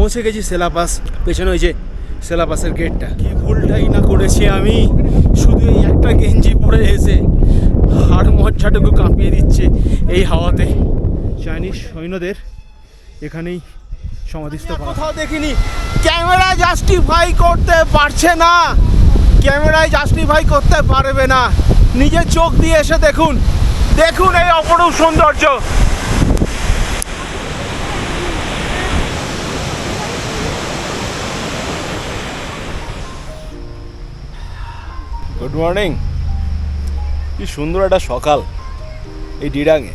পৌঁছে গেছি সেলাপাস পেছনে ওই যে সেলাপাসের গেটটা কি ভুলটাই না করেছি আমি। শুধু এই একটা গেঞ্জি পরে এসে হাড় মজ্জাটুকু কাঁপিয়ে দিচ্ছে এই হাওয়াতে। চাইনিজ সৈন্যদের এখানেই সমাধিস্থ কোথাও দেখিনি। ক্যামেরা জাস্টিফাই করতে পারছে না। ক্যামেরায় জাস্টিফাই করতে পারবে না। নিজের চোখ দিয়ে এসে দেখুন। দেখুন এই অপরূপ সৌন্দর্য। গুড মর্নিং কি সুন্দর একটা সকাল এই ডিরাঙে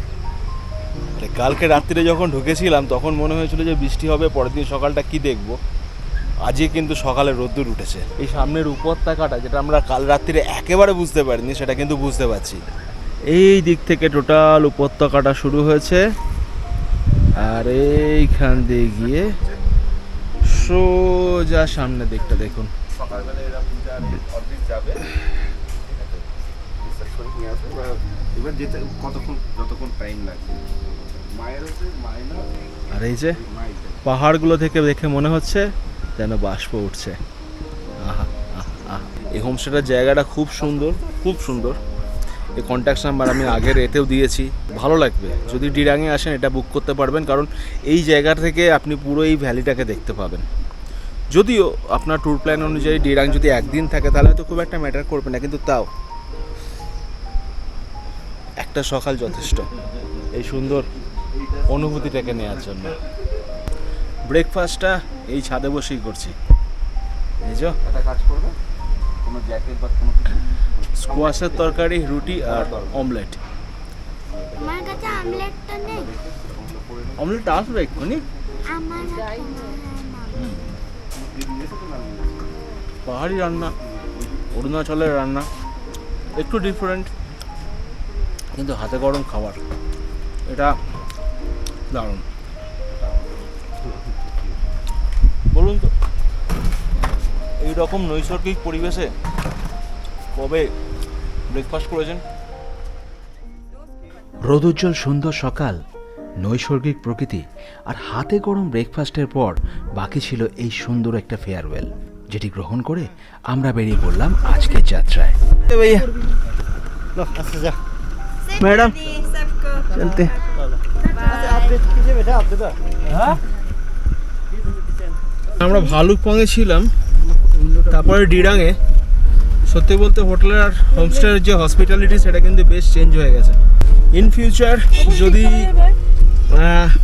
কালকে রাত্রিরে যখন ঢুকেছিলাম, তখন মনে হয়েছিল যে বৃষ্টি হবে, পরের দিন সকালটা কি দেখব? আজকে কিন্তু সকালে রোদ্দুর উঠেছে। এই সামনের উপত্যকাটা, যেটা আমরা কাল রাত্রিরে একেবারে বুঝতে পারিনি, সেটা কিন্তু বুঝতে পারছি। এই দিক থেকে টোটাল উপত্যকাটা শুরু হয়েছে। আর এইখান দিয়ে গিয়ে সোজা সামনের দিকটা দেখুন। সকালবেলা যাবে। নিয়ে আসবে এবার এবার যেতে কতক্ষণ যতক্ষণ টাইম লাগবে। মায়ের হচ্ছে মায়ের আর এই যে পাহাড়গুলো থেকে দেখে মনে হচ্ছে যেন বাষ্প উঠছে। আহা আহা। এই হোমস্টেটার জায়গাটা খুব সুন্দর খুব সুন্দর। এই কন্ট্যাক্ট নাম্বার আমি আগের এতেও দিয়েছি। ভালো লাগবে। যদি ডিরাঙে আসেন এটা বুক করতে পারবেন। কারণ এই জায়গা থেকে আপনি পুরো এই ভ্যালিটাকে দেখতে পাবেন। যদিও আপনার ট্যুর প্ল্যান অনুযায়ী ডিরাং যদি একদিন থাকে তাহলে তো খুব একটা ম্যাটার করবে না। কিন্তু তাও একটা সকাল যথেষ্ট। এই সুন্দর অনুভূতিটাকে নেওয়ার জন্য। ব্রেকফাস্টটা এই ছাদে বসেই করছি। এই যে। একটা কাজ করবে? কোনো জ্যাকেট বা কোনো স্কোয়াশের তরকারি রুটি আর অমলেট আমার কাছে আমলেটটা নেই। অমলেট আসবে এক্ষুনি। পাহাড়ি রান্না অরুণাচলের রান্না। একটু ডিফারেন্ট কিন্তু হাতে গরম খাবার। এটা দারুণ। বলুন তো এই রকম নৈসর্গিক পরিবেশে কবে ব্রেকফাস্ট করেছেন? রোদোজ্জ্বল সুন্দর সকাল নৈসর্গিক প্রকৃতি আর হাতে গরম ব্রেকফাস্টের পর বাকি ছিল এই সুন্দর একটা ফেয়ারওয়েল যেটি গ্রহণ করে আমরা বেরিয়ে পড়লাম আজকের যাত্রায়। ভাইয়া। मैडम चलते আমরা ভালুকপংয়ে ছিলাম তারপরে ডিরাঙে সত্যি বলতে হোটেলের আর হোমস্টের যে হসপিটালিটি সেটা কিন্তু বেশ চেঞ্জ হয়ে গেছে ইন ফিউচার যদি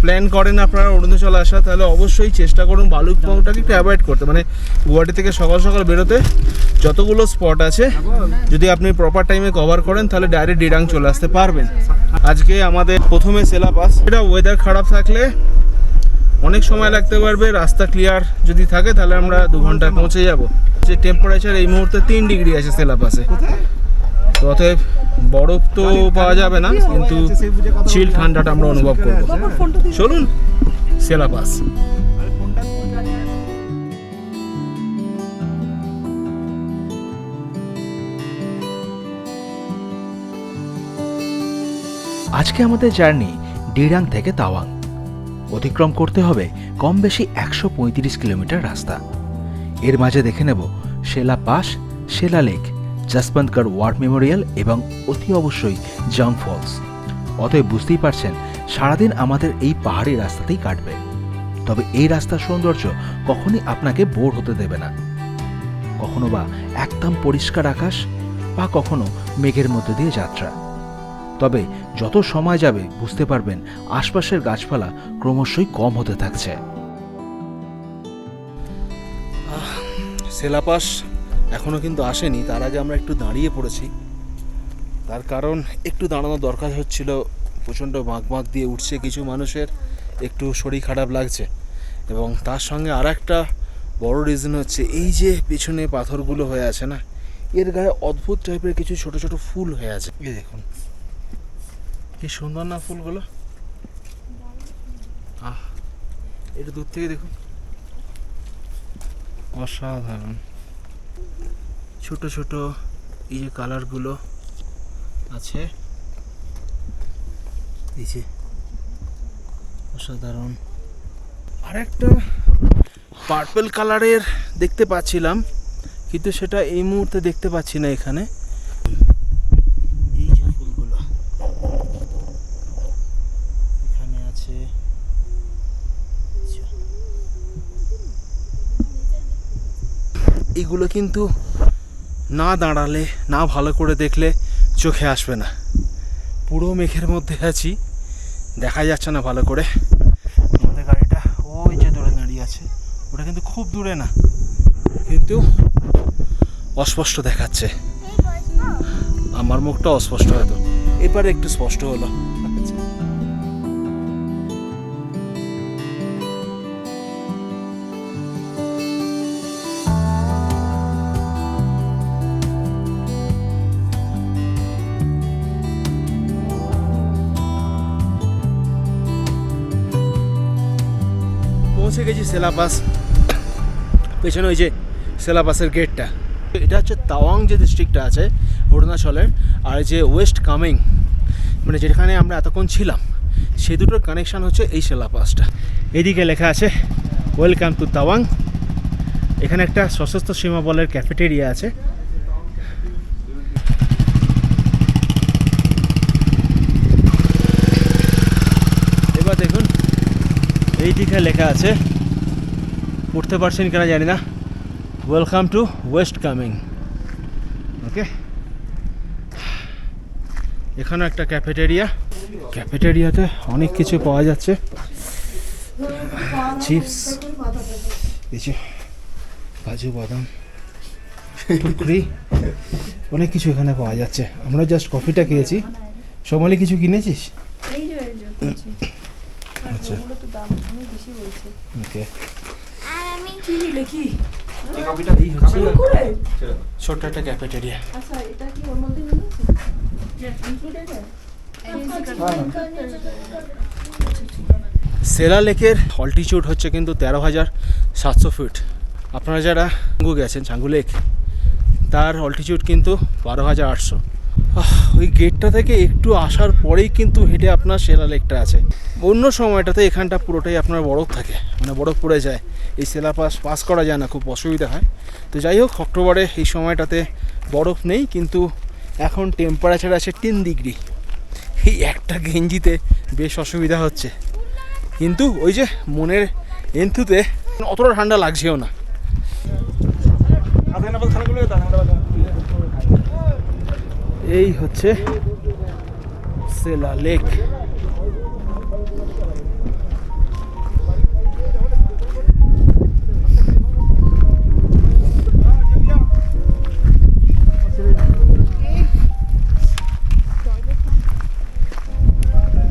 প্ল্যান করেন আপনারা অরুণাচল আসা, তাহলে অবশ্যই চেষ্টা করুন ভালুকপংটাকে একটু অ্যাভয়েড করতে। মানে গুয়াহাটি থেকে সকাল সকাল বেরোতে যতগুলো স্পট আছে, যদি আপনি প্রপার টাইমে কভার করেন, তাহলে ডাইরেক্ট ডিরাং চলে আসতে পারবেন। আজকে আমাদের প্রথমে সেলাপাস এটা ওয়েদার খারাপ থাকলে অনেক সময় লাগতে পারবে, রাস্তা ক্লিয়ার যদি থাকে, তাহলে আমরা দু ঘন্টায় পৌঁছে যাব। যে টেম্পারেচার এই মুহূর্তে তিন ডিগ্রি আছে সেলাপাসে তো অতএব বরফ তো পাওয়া যাবে না কিন্তু চিল ঠান্ডাটা আমরা অনুভব করব। চলুন সেলাপাস আজকে আমাদের জার্নি ডিরাং থেকে তাওয়াং। অতিক্রম করতে হবে কম বেশি একশো পঁয়ত্রিশ কিলোমিটার রাস্তা। এর মাঝে দেখে নেব Sela pass Sela lake. Jaswantgarh war memorial এবং অতি অবশ্যই জং ফলস অতএব বুঝতেই পারছেন, সারাদিন আমাদের এই পাহাড়ি রাস্তাতেই কাটবে। তবে এই রাস্তার সৌন্দর্য কখনই আপনাকে বোর হতে দেবে না। কখনো বা একদম পরিষ্কার আকাশ বা কখনো মেঘের মধ্যে দিয়ে যাত্রা। তবে যত সময় যাবে, বুঝতে পারবেন, আশপাশের গাছপালা ক্রমশই কম হতে থাকছে। সেলাপাস এখনও কিন্তু আসেনি, তার আগে আমরা একটু দাঁড়িয়ে পড়েছি। তার কারণ একটু দাঁড়ানো দরকার হচ্ছিল, প্রচণ্ড বাঁক বাঁক দিয়ে উঠছে কিছু মানুষের, একটু শরীর খারাপ লাগছে। এবং তার সঙ্গে আর একটা বড় রিজন হচ্ছে, এই যে পিছনে পাথরগুলো হয়ে আছে না, এর গায়ে অদ্ভুত টাইপের কিছু ছোট ছোট ফুল হয়ে আছে। এই দেখুন। কি সুন্দর না ফুলগুলো? আহ, একটু দূর থেকে দেখুন। অসাধারণ। ছোট ছোট এই যে কালারগুলো আছে। এই যে অসাধারণ। আরেকটা পার্পল কালারের দেখতে পাচ্ছিলাম, কিন্তু সেটা এই মুহূর্তে দেখতে পাচ্ছি না এখানে এই যে ফুলগুলো এখানে আছে আচ্ছা। এগুলো কিন্তু না দাঁড়ালে, না ভালো করে দেখলে চোখে আসবে না। পুরো মেঘের মধ্যে আছি দেখা যাচ্ছে না ভালো করে। আমাদের গাড়িটা ওই যে দূরে দাঁড়িয়ে আছে, ওটা কিন্তু খুব দূরে না, কিন্তু অস্পষ্ট দেখাচ্ছে। আমার মুখটা অস্পষ্ট হয়তো এবারে একটু স্পষ্ট হলো। গেছি সেলাপাস পেছনে ওই যে সেলাপাসের গেটটা। এটা হচ্ছে তাওয়াং যে ডিস্ট্রিক্টটা আছে, অরুণাচলের, আর যে ওয়েস্ট কামিং মানে যেখানে আমরা এতক্ষণ ছিলাম সেই দুটোর কানেকশান হচ্ছে এই সেলাপাসটা এদিকে লেখা আছে ওয়েলকাম টু তাওয়াং এখানে একটা সশস্ত্র সীমা বলের ক্যাফেটেরিয়া আছে। এবার দেখুন এই দিকে লেখা আছে পড়তে পারছেন কিনা জানি না। Welcome to West Kameng okay এখানে একটা ক্যাফেটেরিয়া ক্যাফেটেরিয়াতে অনেক কিছু পাওয়া যাচ্ছে। চিপস কিছু কাজু বাদাম টুকরি অনেক কিছু এখানে পাওয়া যাচ্ছে। আমরা জাস্ট কফিটা খেয়েছি। সোমালি কিছু কিনেছিস? আচ্ছা। ওকে আমি কি নিলে এই কফিটা এই হচ্ছে। করে ছোট্ট একটা ক্যাফেটেরিয়া আচ্ছা এটা কি ওর মধ্যে নিয়ে আছে ইনক্লুডেড সেরা লেকের অল্টিটিউড হচ্ছে কিন্তু তেরো হাজার সাতশো ফিট আপনারা যারা চাঙ্গু গেছেন চাঙ্গু লেক তার অল্টিটিউড কিন্তু বারো হাজার আটশো। ওই গেটটা থেকে একটু আসার পরেই কিন্তু হেঁটে আপনার সেরা লেকটা আছে। অন্য সময়টাতে এখানটা পুরোটাই আপনার বরফ থাকে মানে বরফ পড়ে যায়। এই সেলা পাস পাস করা যায় না, খুব অসুবিধা হয়। তো যাই হোক, অক্টোবরে এই সময়টাতে বরফ নেই, কিন্তু এখন টেম্পারেচার আছে তিন ডিগ্রি এই একটা গেঞ্জিতে বেশ অসুবিধা হচ্ছে। কিন্তু ওই যে মনের এন্থুতে অতটা ঠান্ডা লাগছেও না। এই হচ্ছে Sela lake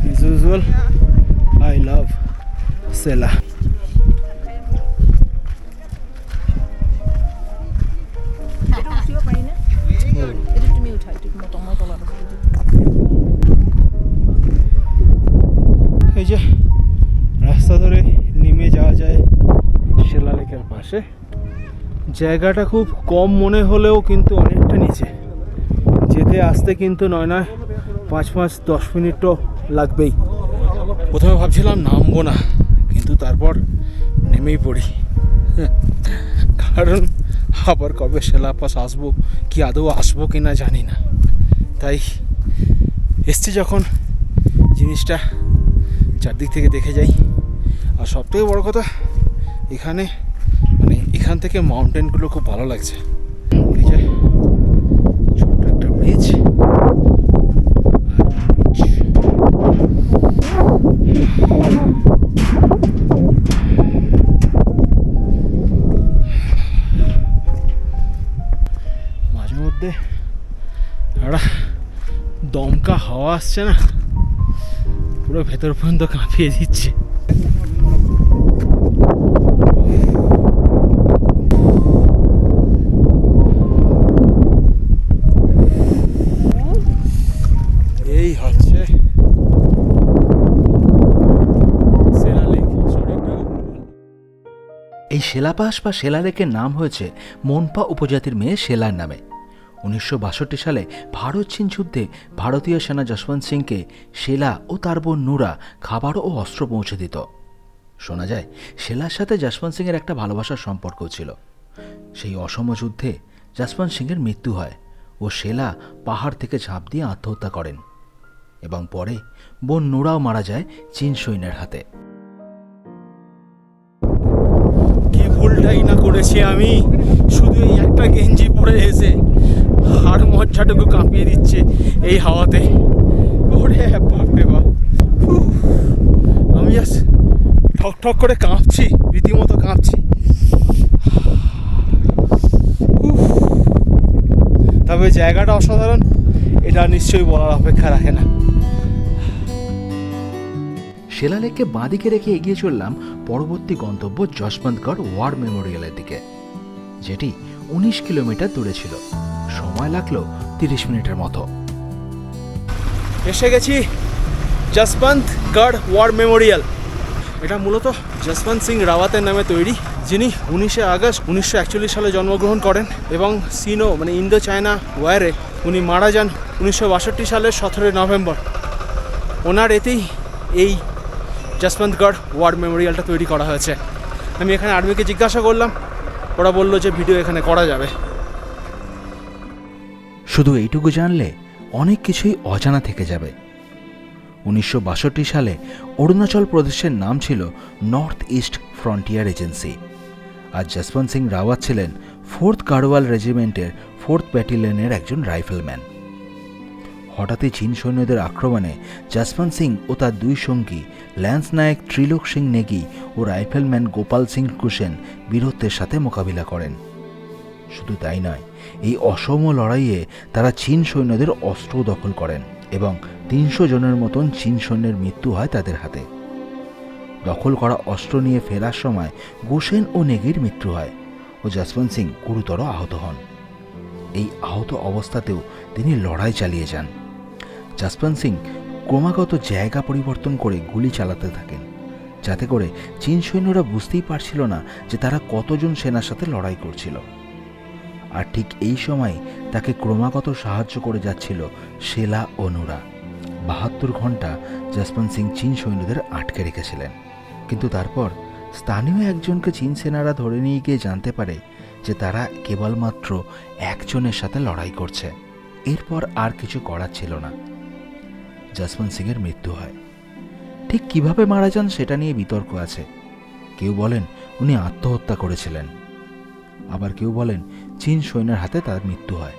As usual, I love Sela. পাশে। জায়গাটা খুব কম মনে হলেও কিন্তু অনেকটা নিচে। যেতে আসতে কিন্তু নয় নয় পাঁচ পাঁচ দশ মিনিট তো লাগবেই। প্রথমে ভাবছিলাম নামবো না, কিন্তু তারপর নেমেই পড়ি। কারণ আবার কবে সেলাপাস আসব, কি আদৌ আসব কি না জানি না। তাই এসছি যখন জিনিসটা চারদিক থেকে দেখে যাই। আর সবথেকে বড় কথা, এখানে এখান থেকে মাউন্টেনগুলো খুব ভালো লাগছে। ছোট্ট একটা ব্রিজ মাঝে মধ্যে একটা দমকা হাওয়া আসছে না? পুরো ভেতর পর্যন্ত কাঁপিয়ে দিচ্ছে। শিলাপাস বা শিলালেকের নাম হয়েছে মনপা উপজাতির মেয়ে শেলার নামে। উনিশশো বাষট্টি সালে ভারত চীন যুদ্ধে ভারতীয় সেনা যশবন্ত সিংকে শেলা ও তার বোন নুরা খাবার ও অস্ত্র পৌঁছে দিত। শোনা যায়, শেলার সাথে যশবন্ত সিংয়ের একটা ভালোবাসার সম্পর্ক ছিল। সেই অসম যুদ্ধে যশবন্ত সিংয়ের মৃত্যু হয় ও শেলা পাহাড় থেকে ঝাঁপ দিয়ে আত্মহত্যা করেন এবং পরে বোন নোরাও মারা যায় চীন সৈন্যের হাতে। কি না করেছি আমি। শুধু এই একটা গেঞ্জি পরে এসে হাড় মজ্জাটুকু কাঁপিয়ে দিচ্ছে এই হাওয়াতে। ওরে বাপরে বাপ। আমি জাস্ট ঠক ঠক করে কাঁপছি, রীতিমতো কাঁপছি। তবে জায়গাটা অসাধারণ, এটা নিশ্চয়ই বলার অপেক্ষা রাখে না। শেলালেককে বাঁদিকে রেখে এগিয়ে চললাম পরবর্তী গন্তব্য যশবন্তগড় ওয়ার মেমোরিয়ালের দিকে, যেটি উনিশ কিলোমিটার দূরে ছিল। সময় লাগল তিরিশ মিনিটের মতো। এসে গেছি যশবন্ত গড় ওয়ার মেমোরিয়াল। এটা মূলত যশবন্ত সিং রাওয়াতের নামে তৈরি, যিনি উনিশে আগস্ট উনিশশো একচল্লিশ সালে জন্মগ্রহণ করেন এবং সিনো মানে ইন্দো চায়না ওয়ারে উনি মারা যান উনিশশো বাষট্টি সালের সতেরোই নভেম্বর। ওনার এতেই এই যশবন্তগড় ওয়ার মেমোরিয়ালটা তৈরি করা হয়েছে। আমি এখানে আর্মিকে জিজ্ঞাসা করলাম, ওরা বলল যে ভিডিও এখানে করা যাবে। শুধু এইটুকু জানলে অনেক কিছুই অজানা থেকে যাবে। উনিশশো বাষট্টি সালে অরুণাচল প্রদেশের নাম ছিল নর্থ ইস্ট ফ্রন্টিয়ার এজেন্সি। আর যশবন্ত সিং রাওয়াত ছিলেন ফোর্থ গাড়োয়াল রেজিমেন্টের ফোর্থ ব্যাটালিয়নের একজন রাইফেলম্যান। হঠাৎই চীন সৈন্যদের আক্রমণে যশবন্ত সিং ও তার দুই সঙ্গী, ল্যান্স নায়ক ত্রিলোক সিং নেগি ও রাইফেলম্যান গোপাল সিং কুসেন বীরত্বের সাথে মোকাবিলা করেন। শুধু তাই নয়, এই অসম লড়াইয়ে তারা চীন সৈন্যদের অস্ত্র দখল করেন এবং তিনশো জনের মতন চীন সৈন্যের মৃত্যু হয় তাদের হাতে। দখল করা অস্ত্র নিয়ে ফেরার সময় গোসেন ও নেগির মৃত্যু হয় ও যশবন্ত সিং গুরুতর আহত হন। এই আহত অবস্থাতেও তিনি লড়াই চালিয়ে যান। যশবন্ত সিং ক্রমাগত জায়গা পরিবর্তন করে গুলি চালাতে থাকেন, যাতে করে চীন সৈন্যরা বুঝতেই পারছিল না যে তারা কতজন সেনার সাথে লড়াই করছিল। আর ঠিক এই সময় তাকে ক্রমাগত সাহায্য করে যাচ্ছিল শেলা ও নুরা বাহাত্তর ঘণ্টা যশবন্ত সিং চীন সৈন্যদের আটকে রেখেছিলেন। কিন্তু তারপর স্থানীয় একজনকে চীন সেনারা ধরে নিয়ে গিয়ে জানতে পারে যে তারা কেবলমাত্র একজনের সাথে লড়াই করছে। এরপর আর কিছু করার ছিল না। যশবন্ত সিংয়ের মৃত্যু হয়। ঠিক কীভাবে মারা যান সেটা নিয়ে বিতর্ক আছে। কেউ বলেন উনি আত্মহত্যা করেছিলেন। আবার কেউ বলেন চীন সৈন্যের হাতে তার মৃত্যু হয়।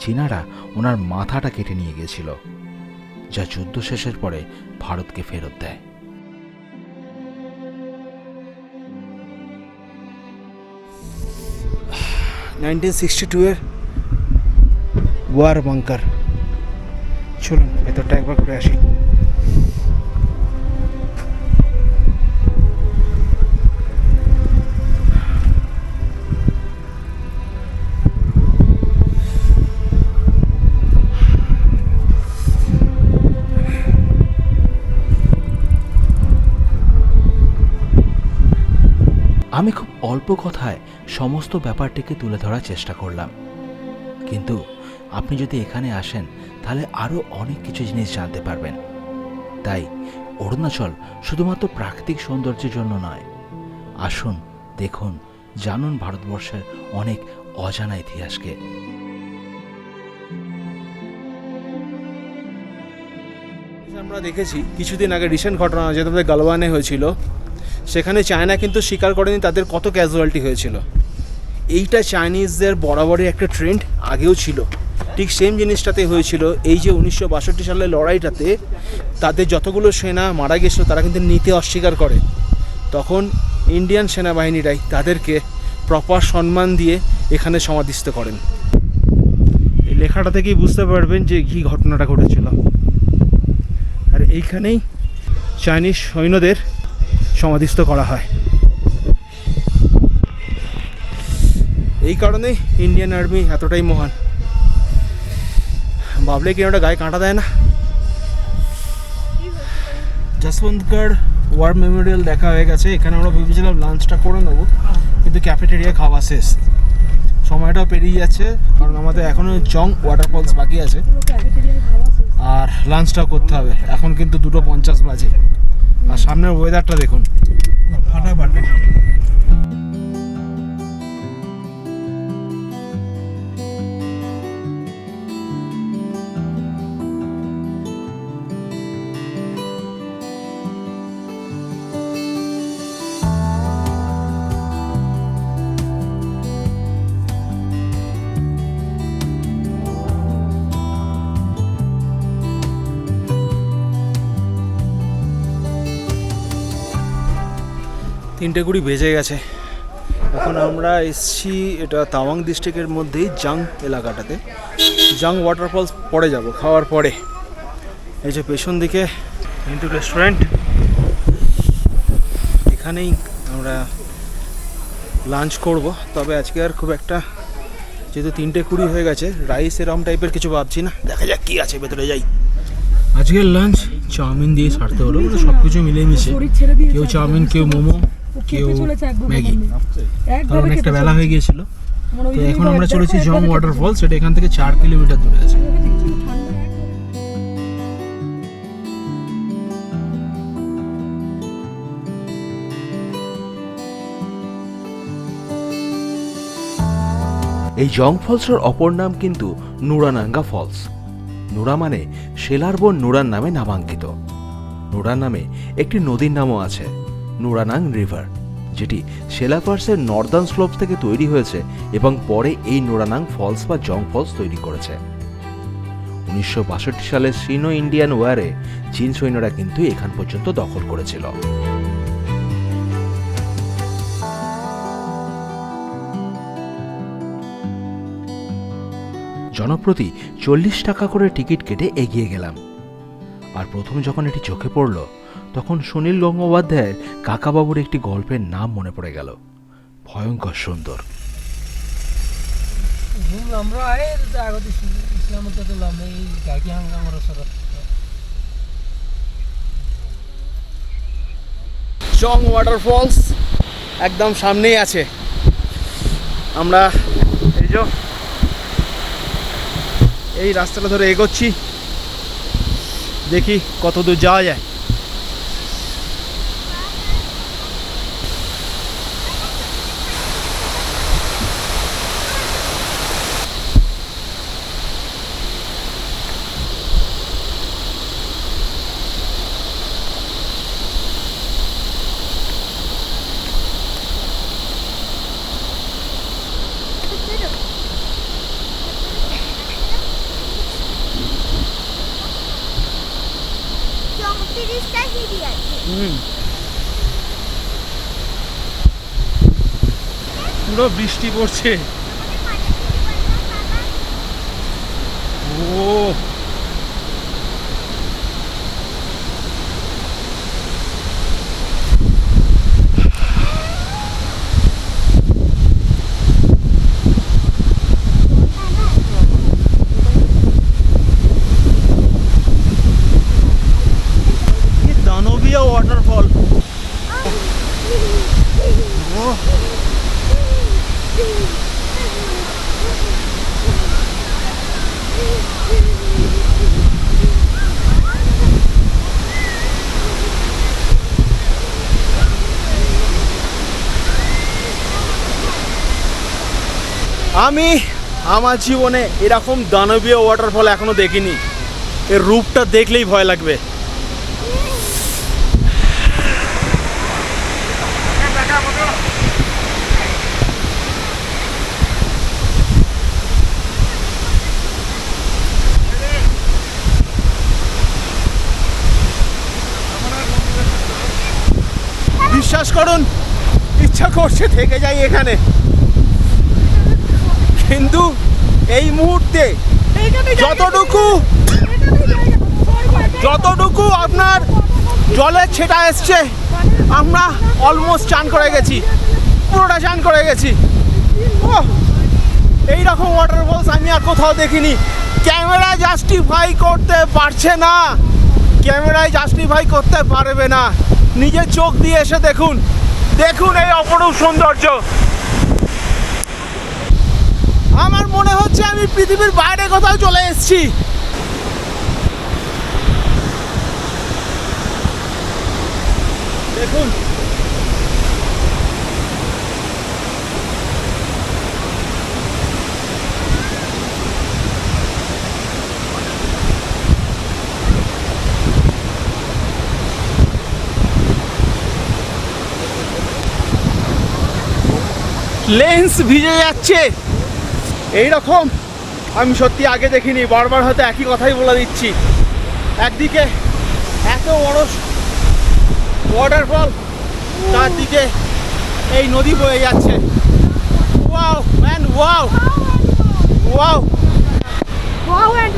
চীনারা ওনার মাথাটা কেটে নিয়ে গিয়েছিল, যা যুদ্ধ শেষের পরে ভারতকে ফেরত দেয়। নাইনটিন সিক্সটি টু এর ওয়ার বাংকার চলুন, ভেতরটা একবার করে আসি। আমি খুব অল্প কথায় সমস্ত ব্যাপারটিকে তুলে ধরার চেষ্টা করলাম। কিন্তু আপনি যদি এখানে আসেন, তাহলে আরও অনেক কিছু জিনিস জানতে পারবেন। তাই, অরুণাচল শুধুমাত্র প্রাকৃতিক সৌন্দর্যের জন্য নয়। আসুন, দেখুন, জানুন ভারতবর্ষের অনেক অজানা ইতিহাসকে। আমরা দেখেছি, কিছুদিন আগে রিসেন্ট ঘটনা যেটা গালওয়ানে হয়েছিল, সেখানে চায়না কিন্তু স্বীকার করেনি তাদের কত ক্যাজুয়ালিটি হয়েছিল। এইটা চাইনিজদের বরাবরই একটা ট্রেন্ড আগেও ছিল। ঠিক সেম জিনিসটাতে হয়েছিল। এই যে উনিশশো বাষট্টি সালের লড়াইটাতে তাদের যতগুলো সেনা মারা গেছিল, তারা কিন্তু নিতে অস্বীকার করে। তখন ইন্ডিয়ান সেনাবাহিনীরাই তাদেরকে প্রপার সম্মান দিয়ে এখানে সমাধিস্থ করেন। এই লেখাটা থেকেই বুঝতে পারবেন যে কী ঘটনাটা ঘটেছিল। আর এইখানেই চাইনিজ সৈন্যদের সমাধিস্থ করা হয়। এই কারণেই ইন্ডিয়ান আর্মি এতটাই মহান। ভাবলে কি ওটা গায়ে কাঁটা দেয় না? যশবন্তগড় ওয়ার মেমোরিয়াল দেখা হয়ে গেছে, এখানে আমরা ভেবেছিলাম লাঞ্চটা করে নেব, কিন্তু ক্যাফেটেরিয়া খাওয়া শেষ। সময়টাও পেরিয়ে যাচ্ছে, কারণ আমাদের এখনও জং ওয়াটারফলস বাকি আছে। আর লাঞ্চটাও করতে হবে, এখন কিন্তু দুটো পঞ্চাশ বাজে। আর সামনের ওয়েদারটা দেখুন। তিনটে কুড়ি বেজে গেছে। এখন আমরা এসছি এটা তাওয়াং ডিস্ট্রিক্টের মধ্যেই জাং এলাকাটাতে। জাং ওয়াটারফলস পরে যাব, খাওয়ার পরে। এই যে পেছন দিকে কিন্তু রেস্টুরেন্ট এখানেই আমরা লাঞ্চ করব। তবে আজকে আর খুব একটা যেহেতু তিনটে কুড়ি হয়ে গেছে রাইস এরম টাইপের কিছু ভাবছি না। দেখা যাক কি আছে, ভেতরে যাই। আজকের লাঞ্চ চাউমিন দিয়ে সারতে হলো সব কিছু মিলেমিশে। কেউ চাউমিন, কেউ মোমো কেউ ম্যাগি কারণ অনেকটা বেলা হয়ে গিয়েছিল। তো এখন আমরা চলেছি জং ওয়াটারফল সেটা এখান থেকে চার কিলোমিটার দূরে আছে। এই জং ফলসের অপর নাম কিন্তু নুরানাঙ্গা ফলস। নুরা মানে শেলার বোন নুরার নামে নামাঙ্কিত। নুরা নামে একটি নদীর নামও আছে। নুরানাং রিভার, যেটি শেলাপার্সের নর্দার্ন স্লোপস থেকে তৈরি হয়েছে এবং পরে এই নুরানাং ফলস বা জং ফলস তৈরি করেছে। উনিশশো বাষট্টি সালে সিনো ইন্ডিয়ান ওয়ারে চীন সৈন্যরা কিন্তু এখান পর্যন্ত দখল করেছিল। জনপ্রতি চল্লিশ টাকা করে টিকিট কেটে এগিয়ে গেলাম। আর প্রথম যখন এটি চোখে পড়ল তখন সুনীল গঙ্গোপাধ্যায়ের কাকাবাবুর একটি গল্পের নাম মনে পড়ে গেল। ভয়ঙ্কর সুন্দর। চং ওয়াটারফলস একদম সামনেই আছে। আমরা এই যে এই রাস্তাটা ধরে এগোচ্ছি। দেখি কত দূর যাওয়া যায়। পুরো বৃষ্টি পড়ছে। ও। আমি আমার জীবনে এরকম দানবীয় ওয়াটারফল এখনও দেখিনি। এর রূপটা দেখলেই ভয় লাগবে। বিশ্বাস করুন, ইচ্ছা করছে থেকে যাই এখানে। কিন্তু এই মুহূর্তে যতটুকু যতটুকু আপনার জলের ছেটা এসছে আমরা অলমোস্ট চান করে গেছি পুরোটা চান করে গেছি। ও এই রকম ওয়াটারফলস আমি আর কোথাও দেখিনি। ক্যামেরা জাস্টিফাই করতে পারছে না। ক্যামেরায় জাস্টিফাই করতে পারবে না। নিজের চোখ দিয়ে এসে দেখুন। দেখুন এই অপরূপ সৌন্দর্য আমার মনে হচ্ছে আমি পৃথিবীর বাইরে কোথাও চলে এসেছি। দেখুন। লেন্স ভিজে যাচ্ছে। এই রকম আমি সত্যি আগে দেখিনি, বারবার হয়তো একই কথাই বলে দিচ্ছি একদিকে এত বড় ওয়াটারফল তার দিকে এই নদী বয়ে যাচ্ছে wow man wow wow. Wow way.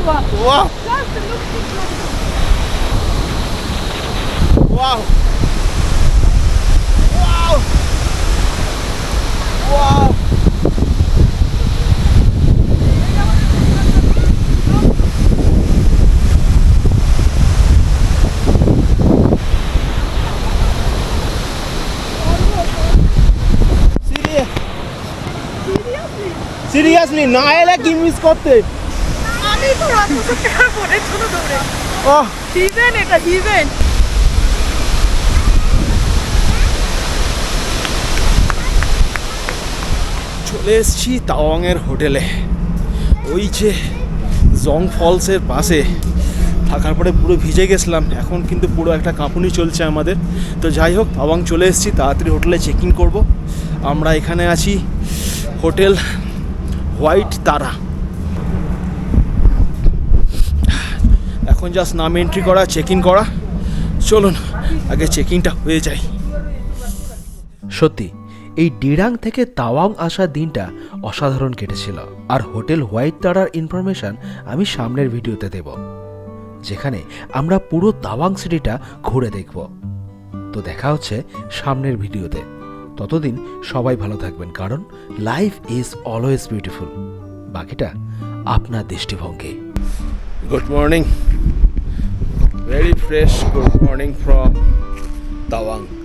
Wow wow wow seriously না এলে কি মিস করতে? আমি তো রাত টাকার ফোনের জন্য দৌড়ে। ওহ। হিভেন এটা হিভেন চলে এসেছি তাওয়াংয়ের হোটেলে। ওই যে জং ফলসের পাশে। থাকার পরে পুরো ভিজে গেছিলাম। এখন কিন্তু পুরো একটা কাঁপুনি চলছে আমাদের। তো যাই হোক তাওয়াং চলে এসেছি তাড়াতাড়ি হোটেলে চেক ইন করব। আমরা এখানে আছি হোটেল হোয়াইট তারা। এখন জাস্ট নাম এন্ট্রি করা চেক ইন করা। চলুন, আগে চেক ইনটা হয়ে যায় সত্যি, এই ডিরাং থেকে তাওয়াং আসার দিনটা অসাধারণ কেটেছিল। আর হোটেল হোয়াইট তারার ইনফরমেশন আমি সামনের ভিডিওতে দেব, যেখানে আমরা পুরো তাওয়াং সিটিটা ঘুরে দেখব। তো দেখা হচ্ছে সামনের ভিডিওতে। ততদিন সবাই ভালো থাকবেন, কারণ লাইফ ইজ অলওয়েজ বিউটিফুল বাকিটা আপনার দৃষ্টিভঙ্গি। Good morning very fresh good morning from Tawang.